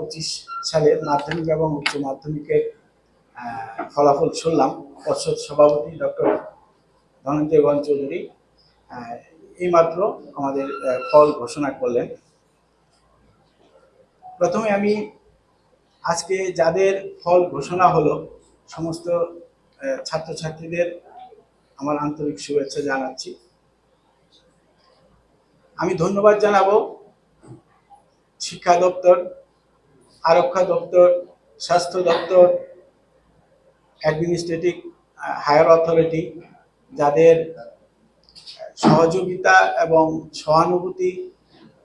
পঁচিশ সালে মাধ্যমিক এবং উচ্চ মাধ্যমিকের ফলাফল শুনলাম। পর্ষদ সভাপতি ডক্টর ধনঞ্জয় গণ চৌধুরী এইমাত্র আমাদের ফল ঘোষণা করলেন। প্রথমে আমি আজকে যাদের ফল ঘোষণা হলো, সমস্ত ছাত্রছাত্রীদের আমার আন্তরিক শুভেচ্ছা জানাচ্ছি। আমি ধন্যবাদ জানাব শিক্ষা দপ্তর আরক্ষা দপ্তর, স্বাস্থ্য দপ্তর অ্যাডমিনিস্ট্রেটিভ হায়ার অথরিটি যাদের সহযোগিতা এবং সহানুভূতি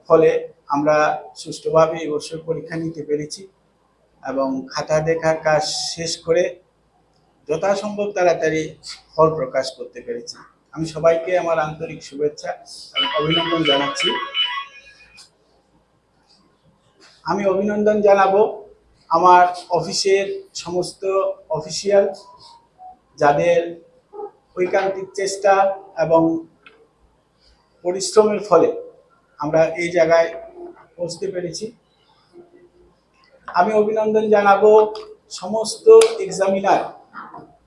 ফলে আমরা সুষ্ঠুভাবে এই বছর পরীক্ষা নিতে পেরেছি এবং খাতা দেখার কাজ শেষ করে যথাসম্ভব তাড়াতাড়ি ফল প্রকাশ করতে পেরেছি। আমি সবাইকে আমার আন্তরিক শুভেচ্ছা এবং অভিনন্দন জানাচ্ছি। আমি অভিনন্দন জানাব আমার অফিসের সমস্ত অফিসিয়াল যাদের ঐকান্তিক চেষ্টা এবং পরিশ্রমের ফলে আমরা এই জায়গায় পৌঁছতে পেরেছি। আমি অভিনন্দন জানাব সমস্ত এক্সামিনার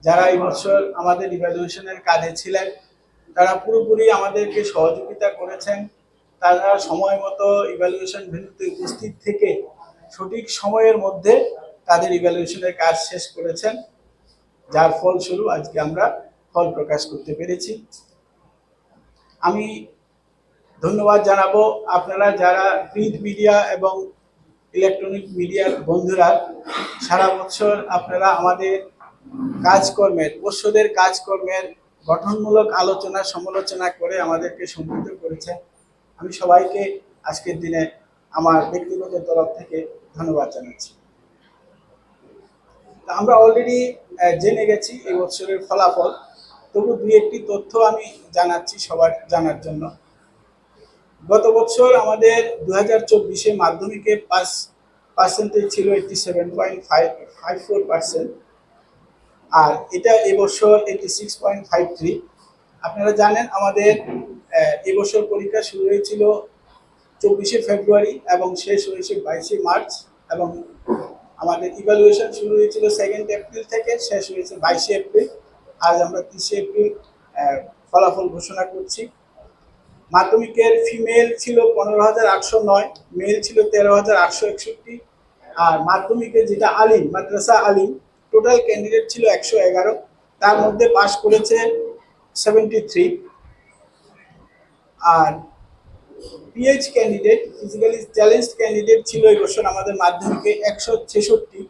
যারা এই বছর আমাদের ইভ্যালুয়েশনের কাজে ছিলেন। তারা পুরোপুরি আমাদেরকে সহযোগিতা করেছেন। তারা সময় মতো ইভ্যালুয়েশন ভেন্যুতে উপস্থিত থেকে সঠিক সময়ের মধ্যে তাদের ইভ্যালুয়েশনের কাজ শেষ করেছেন। যার ফলস্বরূপ আজকে আমরা ফল প্রকাশ করতে পেরেছি। আমি ধন্যবাদ জানাব আপনারা যারা প্রিন্ট মিডিয়া এবং ইলেকট্রনিক মিডিয়ার বন্ধুরা, সারা বছর আপনারা আমাদের কাজকর্মের পর্ষদের কাজকর্মের গঠনমূলক আলোচনা, সমালোচনা করে আমাদেরকে সমৃদ্ধ করেছেন। আমি সবাইকে আজকের দিনে আমার ব্যক্তিগত তরফ থেকে ধন্যবাদ জানাচ্ছি। আমরা অলরেডি জেনে গেছি এই বছরের ফলাফল। তবু দুই একটি তথ্য আমি জানাচ্ছি সবার জানার জন্য। গত বছর আমাদের দু হাজার চব্বিশে মাধ্যমিকে পাস পার্সেন্টেজ ছিল eighty seven point five five four percent আর এটা এবছর eighty six point five three আপনারা জানেন আমাদের এবছর পরীক্ষা শুরু হয়েছিল চব্বিশে ফেব্রুয়ারি এবং শেষ হয়েছে বাইশে মার্চ এবং আমাদের ইভ্যালুয়েশন শুরু হয়েছিল সেকেন্ড এপ্রিল থেকে, শেষ হয়েছে বাইশে এপ্রিল আজ আমরা তিরিশে এপ্রিল ফলাফল ঘোষণা করছি। মাধ্যমিকের ফিমেল ছিল পনেরো হাজার আটশো নয় মেল ছিল তেরো হাজার আটশো একষট্টি। আর মাধ্যমিকে যেটা আলিম, মাদ্রাসা আলিম টোটাল ক্যান্ডিডেট ছিল একশো এগারো। তার মধ্যে পাশ করেছে সেভেন্টি থ্রি আর PH candidate physically challenge candidate ছিল এই বছর আমাদের মাধ্যমিকে একশো ছেষট্টি।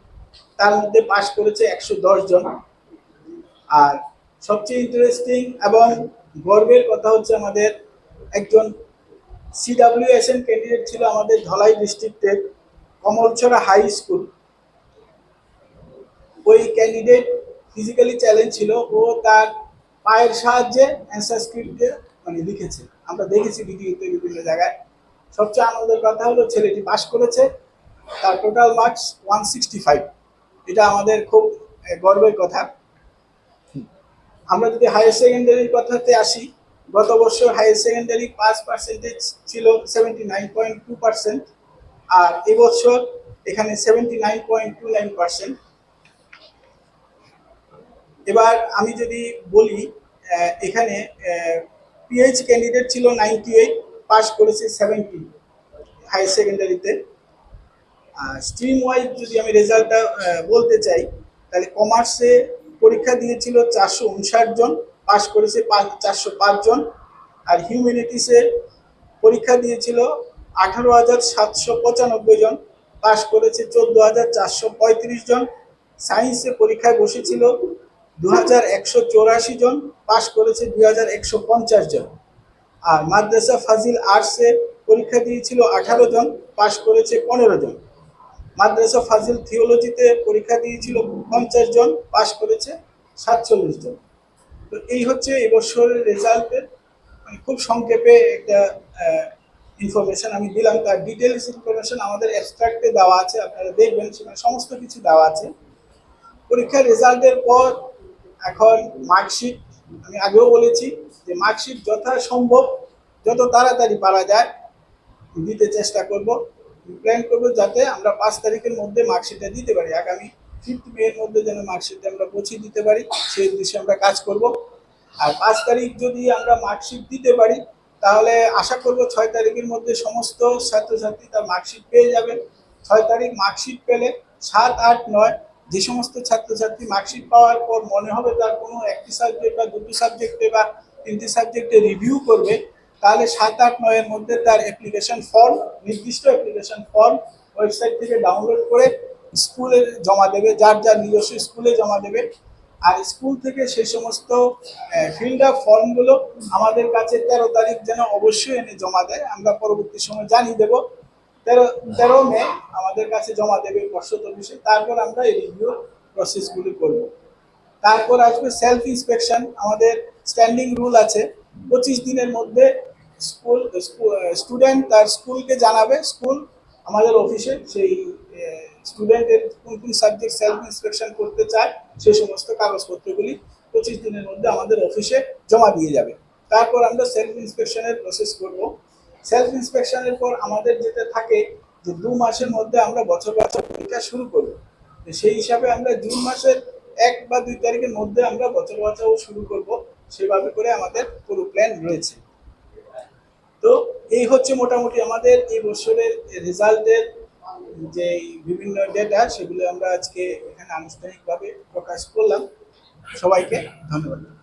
তার মধ্যে পাশ করেছে একশো দশ জন। আর সবচেয়ে ইন্টারেস্টিং এবং গর্বের কথা হচ্ছে আমাদের একজন সিডাব্লিউএসএন ক্যান্ডিডেট ছিল আমাদের ধলাই ডিস্ট্রিক্টের কমলছড়া হাই স্কুল ওই ক্যান্ডিডেট ফিজিক্যালি চ্যালেঞ্জ ছিল। ও তার পায়ের সাহায্যে অ্যান্সার স্ক্রিপ্ট দিয়ে মানে লিখেছে। আমরা দেখেছি ভিডিওতে বিভিন্ন জায়গায়। সবচেয়ে আনন্দের কথা হলো ছেলেটি পাশ করেছে, তার total marks one sixty five এটা আমাদের খুব গর্বের কথা। আমরা যদি হায়ার সেকেন্ডারির কথাতে আসি, গত বছর হায়ার সেকেন্ডারি পাস পার্সেন্টেজ ছিল seventy nine point two percent আর এবছর এখানে seventy nine point two nine percent এবার আমি যদি বলি এখানে পিএইচ ক্যান্ডিডেট ছিল নাইনটি এইট পাস করেছে সেভেন্টি হায়ার সেকেন্ডারিতে স্ট্রিম ওয়াইজ যদি আমি রেজাল্টটা বলতে চাই, তাহলে কমার্সে পরীক্ষা দিয়েছিল চারশো উনষাট জন পাস করেছে চারশো পাঁচ জন। আর হিউম্যানিটিসে পরীক্ষা দিয়েছিল আঠারো হাজার সাতশো পঁচানব্বই জন পাস করেছে চোদ্দ হাজার চারশো পঁয়ত্রিশ জন। সায়েন্সে পরীক্ষায় বসেছিল দু জন পাস করেছে দুই হাজার একশো পঞ্চাশ জন। আর মাদ্রাসা ফাজিল আর্টসে পরীক্ষা দিয়েছিল আঠারো জন পাস করেছে পনেরো জন। মাদ্রাসা ফাজিল থিওলজিতে পরীক্ষা দিয়েছিল পঞ্চাশ জন পাস করেছে সাতচল্লিশ জন। তো এই হচ্ছে এবছরের রেজাল্টের মানে খুব সংক্ষেপে একটা ইনফরমেশন আমি দিলাম। তার ডিটেলস ইনফরমেশন আমাদের অ্যাবস্ট্রাক্টে দেওয়া আছে, আপনারা দেখবেন সেখানে সমস্ত কিছু দেওয়া আছে। পরীক্ষার রেজাল্টের পর এখন মার্কশিট আমি আগেও বলেছি যে মার্কশিট যথাসম্ভব, যত তাড়াতাড়ি পারা যায় দিতে চেষ্টা করব। প্ল্যান করব যাতে আমরা পাঁচ তারিখের মধ্যে মার্কশিটটা দিতে পারি। আগামী ফিফথ মে এর মধ্যে যেন মার্কশিটটা আমরা পৌঁছে দিতে পারি, সেই উদ্দেশ্যে আমরা কাজ করব। আর পাঁচ তারিখ যদি আমরা মার্কশিট দিতে পারি, তাহলে আশা করব ছয় তারিখের মধ্যে সমস্ত ছাত্রছাত্রী তার মার্কশিট পেয়ে যাবে। ছয় তারিখ মার্কশিট পেলে সাত, আট, নয় যে সমস্ত ছাত্রছাত্রী মার্কশিট পাওয়ার পর মনে হবে তার কোনো একটি সাবজেক্ট বা দুটি সাবজেক্টে বা তিনটি সাবজেক্টে রিভিউ করবে, তাহলে সাত আট নয়ের মধ্যে তার অ্যাপ্লিকেশন ফর্ম নির্দিষ্ট অ্যাপ্লিকেশন ফর্ম ওয়েবসাইট থেকে ডাউনলোড করে স্কুলে জমা দেবে, যার যার নিজস্ব স্কুলে জমা দেবে। আর স্কুল থেকে সেই সমস্ত ফিল্ড আপ ফর্মগুলো আমাদের কাছে তেরো তারিখ যেন অবশ্যই এনে জমা দেয়। আমরা পরবর্তী সময় জানিয়ে দেবো। তেরো তেরো মে আমাদের কাছে জমা দেবে পর্ষদ অফিসে তারপর আমরা এই রিভিউ প্রসেসগুলি করব। তারপর আসবে সেলফ ইন্সপেকশন আমাদের স্ট্যান্ডিং রুল আছে। পঁচিশ দিনের মধ্যে স্কুল স্টুডেন্ট তার স্কুলকে জানাবে। স্কুল আমাদের অফিসে সেই স্টুডেন্টের কোন কোন সাবজেক্ট সেলফ ইন্সপেকশন করতে চায় সেই সমস্ত কাগজপত্রগুলি পঁচিশ দিনের মধ্যে আমাদের অফিসে জমা দিয়ে যাবে। তারপর আমরা সেলফ ইন্সপেকশনের প্রসেস করব। সেলফ ইন্সপেকশনের পর আমাদের যেটা থাকে যে দু মাসের মধ্যে আমরা বছর বছর পরীক্ষা শুরু করব। সেই হিসাবে আমরা জুন মাসের এক বা দুই তারিখের মধ্যে আমরা বছর বছর শুরু করব। সেভাবে করে আমাদের পুরো প্ল্যান রয়েছে। তো এই হচ্ছে মোটামুটি আমাদের এই বছরের রেজাল্টের যে বিভিন্ন ডেটা সেগুলো আমরা আজকে এখানে আনুষ্ঠানিকভাবে প্রকাশ করলাম। সবাইকে ধন্যবাদ।